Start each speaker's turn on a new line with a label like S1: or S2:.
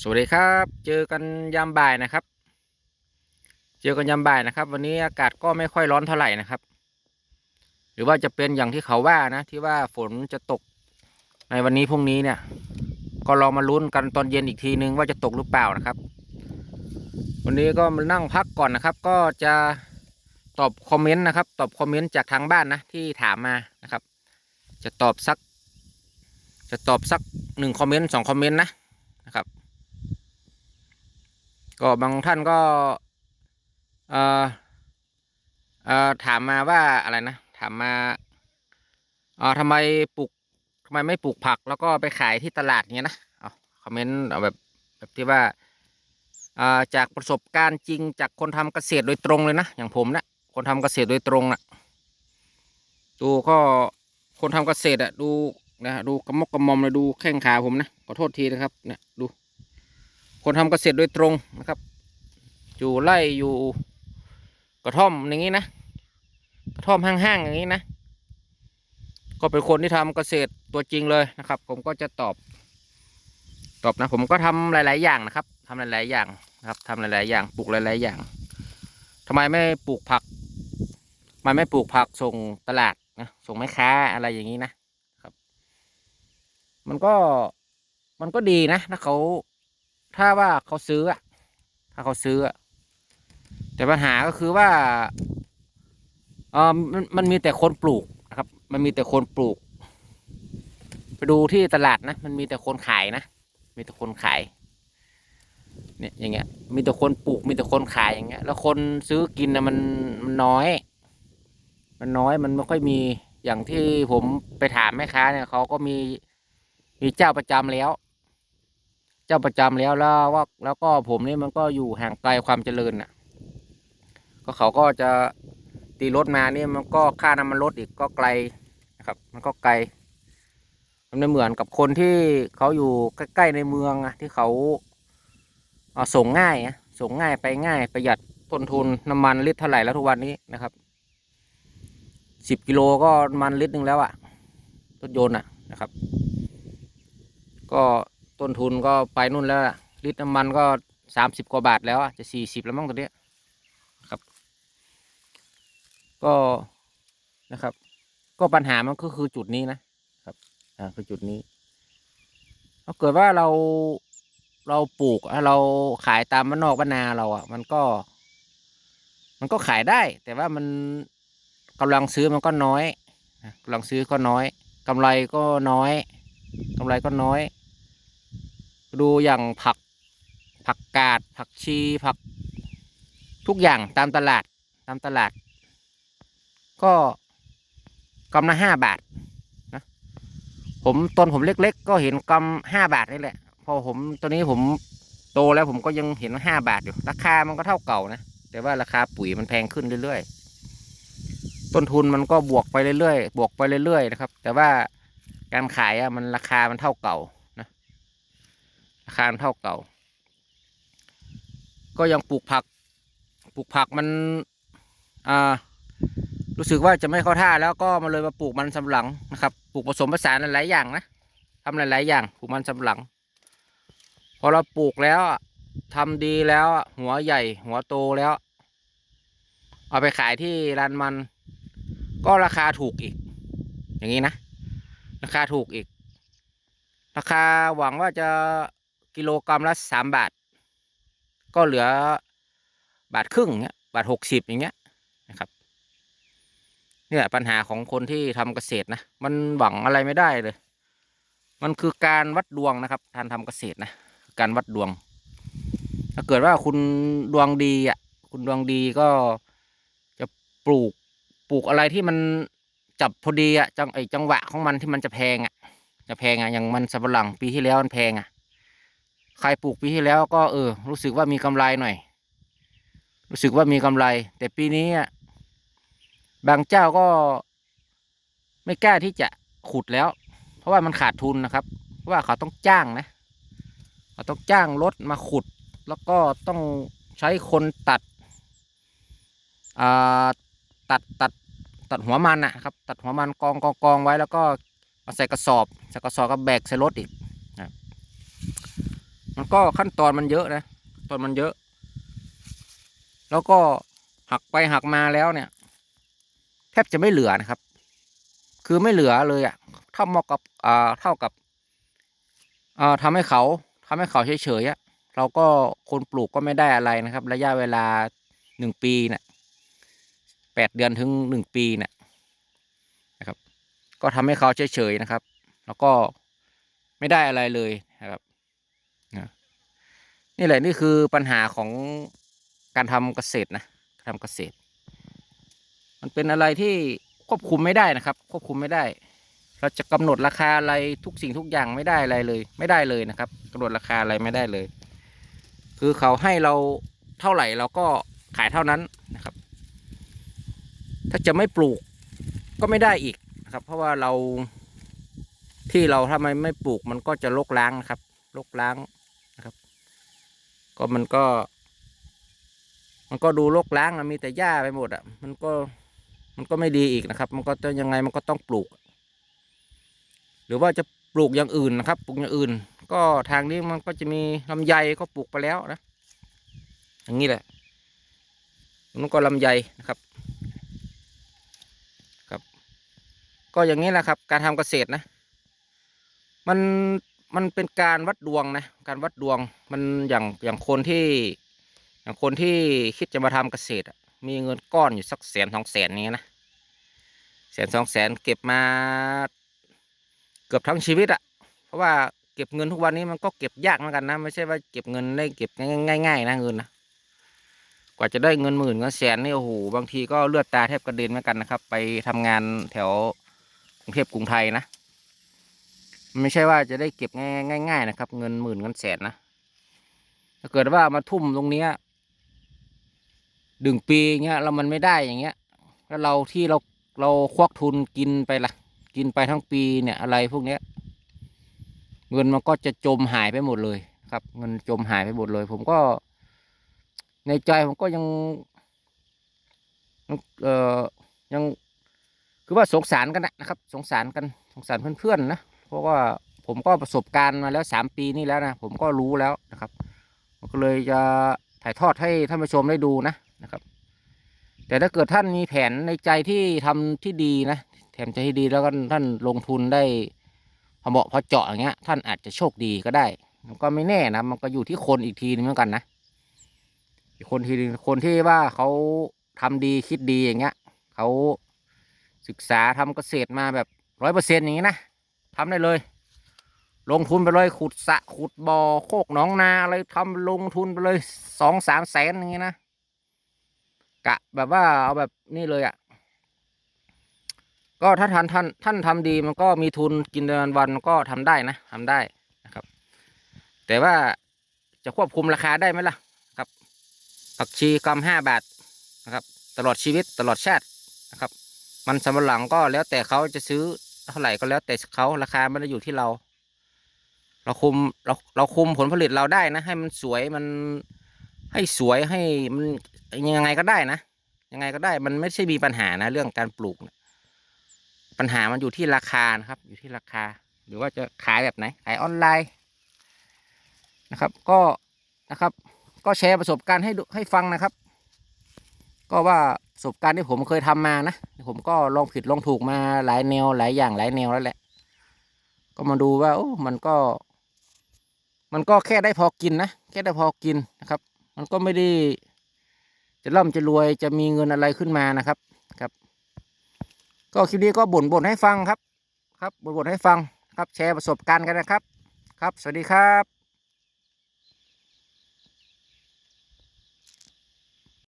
S1: สวัสดีครับ เจอกันยามบ่ายนะครับ เจอกันยามบ่ายนะครับ วันนี้อากาศก็ไม่ค่อยร้อนเท่าไหร่นะครับ หรือว่าจะเป็นอย่างที่เขาว่านะที่ว่าฝนจะตกในวันนี้พรุ่งนี้เนี่ย ก็ลองมาลุ้นกันตอนเย็นอีกทีนึงว่าจะตกหรือเปล่านะครับ วันนี้ก็มานั่งพักก่อนนะครับ ก็จะตอบคอมเมนต์นะครับ ตอบคอมเมนต์จากทางบ้านนะที่ถามมานะครับ จะตอบสัก จะตอบสักหนึ่งคอมเมนต์สองคอมเมนต์นะนะครับ ก็บางท่านก็เอ่อเอ่อถามมาว่าอะไรนะ ถามมาเอ่อทำไมปลูกทำไมไม่ปลูกผัก แล้วก็ไปขายที่ตลาดเงี้ยนะเอาคอมเมนต์แบบแบบที่ว่าอ่าจากประสบการณ์จริงจากคนทำเกษตรโดยตรงเลยนะอย่างผมเนะคนทำเกษตรโดยตรงนะดูก็คนทำเกษตรอะดูนะดูกระมกกระมอมเลยดูแข้งขาผมนะขอโทษทีนะครับเนี่ยดู คนทำเกษตรโดยตรงนะครับ อยู่ไร่อยู่กระท่อมอย่างนี้นะ กระท่อมห้างๆอย่างนี้นะ ก็เป็นคนที่ทำเกษตรตัวจริงเลยนะครับ ผมก็จะตอบ ตอบนะ ผมก็ทำหลาย ๆ อย่างนะครับทำหลาย ๆ อย่างนะครับทำหลาย ๆ อย่างปลูกหลาย ๆ อย่างทำไมไม่ปลูกผักทำไมไม่ปลูกผักส่งตลาดนะส่งแม่ค้าอะไรอย่างนี้นะครับ มันก็มันก็ดีนะถ้าเขา ถ้าว่าเขาซื้ออะถ้าเขาซื้ออะแต่ปัญหาก็คือว่าเออมันมันมีแต่คนปลูกนะครับ มันมีแต่คนปลูก ไปดูที่ตลาดนะ มันมีแต่คนขายนะ มีแต่คนขาย เนี่ยอย่างเงี้ย มีแต่คนปลูก มีแต่คนขายอย่างเงี้ย แล้วคนซื้อกินนะมันมันน้อย มันน้อย มันไม่ค่อยมี อย่างที่ผมไปถามแม่ค้าเนี่ยเขาก็มีมีเจ้าประจำแล้ว จ้าประจำแล้วแล้วว่าแล้วก็ผมนี่มันก็อยู่ห่างไกลความเจริญน่ะ ก็เขาก็จะตีรถมานี่มันก็ค่าน้ำมันรถอีกก็ไกลนะครับ มันก็ไกล มันไม่เหมือนกับคนที่เขาอยู่ใกล้ๆในเมืองอะที่เขาเอาส่งง่ายอะส่งง่ายไปง่ายประหยัดต้นทุนน้ำมันลิตรเท่าไหร่แล้วทุกวันนี้นะครับสิบกิโลก็มันลิตรหนึ่งแล้วอะรถยนต์อะนะครับ ก็ ต้นทุนก็ไปนู่นแล้วลิตรน้ำมันก็สามสิบกว่าบาทแล้วอะจะสี่สิบแล้วมั้งตัวเนี้ยครับ ก็นะครับ ก็ปัญหามันก็คือจุดนี้นะครับอ่าคือจุดนี้ถ้าเกิดว่าเราเราปลูกอะเราขายตามบ้านนอกบ้านนาเราอะ มันก็ มันก็ขายได้ แต่ว่ามันกำลังซื้อมันก็น้อยกำลังซื้อก็น้อยกำไรก็น้อยกำไรก็น้อย ดูอย่างผัก ผักกาด ผักชีผัก ทุกอย่างตามตลาด ตามตลาด ก็กำละห้าบาทนะผมตอนผมเล็ก ๆ ก็เห็นกำห้าบาทนี่แหละ พอผมตอนนี้ผมโตแล้วผมก็ยังเห็นห้าบาทอยู่ ราคามันก็เท่าเก่านะแต่ว่าราคาปุ๋ยมันแพงขึ้นเรื่อยๆ ต้นทุนมันก็บวกไปเรื่อยๆ บวกไปเรื่อยๆ นะครับ แต่ว่าการขายอะมันราคามันเท่าเก่า นะราคามันเท่าเก่า ก็ยังปลูกผัก ปลูกผักมัน อ่า รู้สึกว่าจะไม่เข้าท่าแล้วก็มาเลยมาปลูกมันสำปะหลังนะครับ ปลูกผสมผสานหลายอย่างนะทำหลาย ๆ อย่าง ปลูกมันสำปะหลัง พอเราปลูกแล้วทำดีแล้ว หัวใหญ่ หัวโตแล้ว เอาไปขายที่ร้านมัน ก็ราคาถูกอีก อย่างนี้นะ ราคาถูกอีก ราคาหวังว่าจะ กิโลกรัมละสามบาท ก็เหลือบาทครึ่งเนี้ยบาทหกสิบอย่างเงี้ยนะครับเนี่ยปัญหาของคนที่ทำเกษตรนะ มันหวังอะไรไม่ได้เลย มันคือการวัดดวงนะครับการทำเกษตรนะการวัดดวง ถ้าเกิดว่าคุณดวงดีอะคุณดวงดีก็จะปลูกปลูกอะไรที่มันจับพอดีอะจังไอจังหวะของมันที่มันจะแพงอะจะแพงอะอย่างมันสับปะหลังปีที่แล้วมันแพงอะ ใครปลูกปีที่แล้วก็เออ รู้สึกว่ามีกำไรหน่อย รู้สึกว่ามีกำไร แต่ปีนี้บางเจ้าก็ไม่กล้าที่จะขุดแล้ว เพราะว่ามันขาดทุนนะครับ เพราะว่าเขาต้องจ้างนะ เขาต้องจ้างรถมาขุด แล้วก็ต้องใช้คนตัดอ่าตัดตัดตัดหัวมันนะครับ ตัดหัวมันกองกองกองไว้แล้วก็เอาใส่กระสอบใส่กระสอบก็แบกใส่รถอีก มันก็ขั้นตอนมันเยอะนะตอนมันเยอะ แล้วก็หักไปหักมาแล้วเนี่ย แทบจะไม่เหลือนะครับ คือไม่เหลือเลยอะ่ะเท่าเหมาะกับอ่าเท่ากับอ่าทำให้เขาทำให้เขาเฉยๆอะ่ะเราก็คนปลูกก็ไม่ได้อะไรนะครับ ระยะเวลาหนึ่งปีเนี่ยแปดเดือนถึงหนึ่งปีเนี่ยนะครับ ก็ทำให้เขาเฉยๆนะครับ แล้วก็ไม่ได้อะไรเลย นี่แหละนี่คือปัญหาของการทำเกษตรนะการทำเกษตร มันเป็นอะไรที่ควบคุมไม่ได้นะครับ ควบคุมไม่ได้ เราจะกำหนดราคาอะไรทุกสิ่งทุกอย่างไม่ได้อะไรเลย ไม่ได้เลยนะครับกำหนดราคาอะไรไม่ได้เลย คือเขาให้เราเท่าไหร่เราก็ขายเท่านั้นนะครับ ถ้าจะไม่ปลูกก็ไม่ได้อีกนะครับ เพราะว่าเราที่เราถ้าไมไม่ปลูกมันก็จะลกล้างนะครับลกล้าง ก็มันก็ มันก็ดูรกล้างอะมีแต่หญ้าไปหมดอะมันก็มันก็ไม่ดีอีกนะครับ มันก็จะยังไงมันก็ต้องปลูก หรือว่าจะปลูกอย่างอื่นนะครับ ปลูกอย่างอื่น ก็ทางนี้มันก็จะมีลำไยก็ปลูกไปแล้วนะ อย่างนี้แหละมันก็ลำไยนะครับ ครับ ก็อย่างนี้แหละครับ การทำเกษตรนะ มัน มันเป็นการวัดดวงนะการวัดดวงมันอย่างอย่างคนที่อย่างคนที่คิดจะมาทำเกษตรอะมีเงินก้อนอยู่สักแสนสองแสนนี้นะแสนสองแสนเก็บมาเกือบทั้งชีวิตอะเพราะว่าเก็บเงินทุกวันนี้มันก็เก็บยากเหมือนกันนะไม่ใช่ว่าเก็บเงินได้เก็บง่ายๆนะเงินนะกว่าจะได้เงินหมื่นเงินแสนนี่โอ้โหบางทีก็เลือดตาแทบกระเด็นเหมือนกันนะครับ ไปทำงานแถวกรุงเทพกรุงไทยนะ ไม่ใช่ว่าจะได้เก็บง่ายๆนะครับ เงินหมื่นเงินแสนนะถ้าเกิดว่ามาทุ่มตรงเนี้ยดึงปีเงี้ยแล้วมันไม่ได้อย่างเงี้ย แล้วเราที่เราเราควักทุนกินไปละกินไปทั้งปีเนี่ยอะไรพวกเนี้ย เงินมันก็จะจมหายไปหมดเลยครับ เงินจมหายไปหมดเลย ผมก็ ในใจผมก็ยังเออยังคือว่าสงสารกันนะนะครับ สงสารกันสงสารเพื่อนๆนะ เพราะว่าผมก็ประสบการณ์มาแล้วสามปีนี่แล้วนะผมก็รู้แล้วนะครับก็เลยจะถ่ายทอดให้ท่านผู้ชมได้ดูนะนะครับ แต่ถ้าเกิดท่านมีแผนในใจที่ทำที่ดีนะแถมใจที่ดีแล้วก็ท่านลงทุนได้พอเหมาะพอเจาะอย่างเงี้ย ท่านอาจจะโชคดีก็ได้ มันก็ไม่แน่นะมันก็อยู่ที่คนอีกทีนึงเหมือนกันนะอีกคนทีนึงคนที่ว่าเขาทำดีคิดดีอย่างเงี้ยเขาศึกษาทำเกษตรมาแบบร้อยเปอร์เซ็นต์อย่างงี้นะ ทำได้เลย ลงทุนไปเลยขุดสะขุดบ่อโคกหนองนาอะไรทำลงทุนไปเลยสองสามแสนอย่างงี้นะกะแบบว่าเอาแบบนี่เลยอะ่ะ ก็ถ้าท่านท่านท่านทำดีมันก็มีทุนกินเดือนวันก็ทำได้นะทำได้นะครับ แต่ว่าจะควบคุมราคาได้ไหมล่ะครับผักชีกรัมห้าบาทนะครับ ตลอดชีวิตตลอดชาตินะครับ มันสำปะหลังก็แล้วแต่เขาจะซื้อ เท่าไหร่ก็แล้วแต่เขาราคาไม่ได้อยู่ที่เรา เราคุมเราเราคุมผลผลิตเราได้นะ ให้มันสวยมันให้สวยให้มันยังไงก็ได้นะยังไงก็ได้มันไม่ใช่มีปัญหานะ เรื่องการปลูกนะปัญหามันอยู่ที่ราคานะครับ อยู่ที่ราคา หรือว่าจะขายแบบไหนขายออนไลน์นะครับ ก็นะครับ ก็แชร์ประสบการณ์ให้ดูให้ฟังนะครับ ก็ว่า ประสบการณ์ที่ผมเคยทำมานะผมก็ลองผิดลองถูกมาหลายแนวหลายอย่างหลายแนวแล้วแหละ ก็มาดูว่าโอ้มันก็ มันก็แค่ได้พอกินนะแค่ได้พอกินนะครับ มันก็ไม่ได้ จะร่ำจะรวยจะมีเงินอะไรขึ้นมานะครับครับ ก็คลิปนี้ก็บ่นบ่นให้ฟังครับ ครับบ่นบ่นให้ฟังครับแชร์ประสบการณ์กันนะครับ ครับ สวัสดีครับ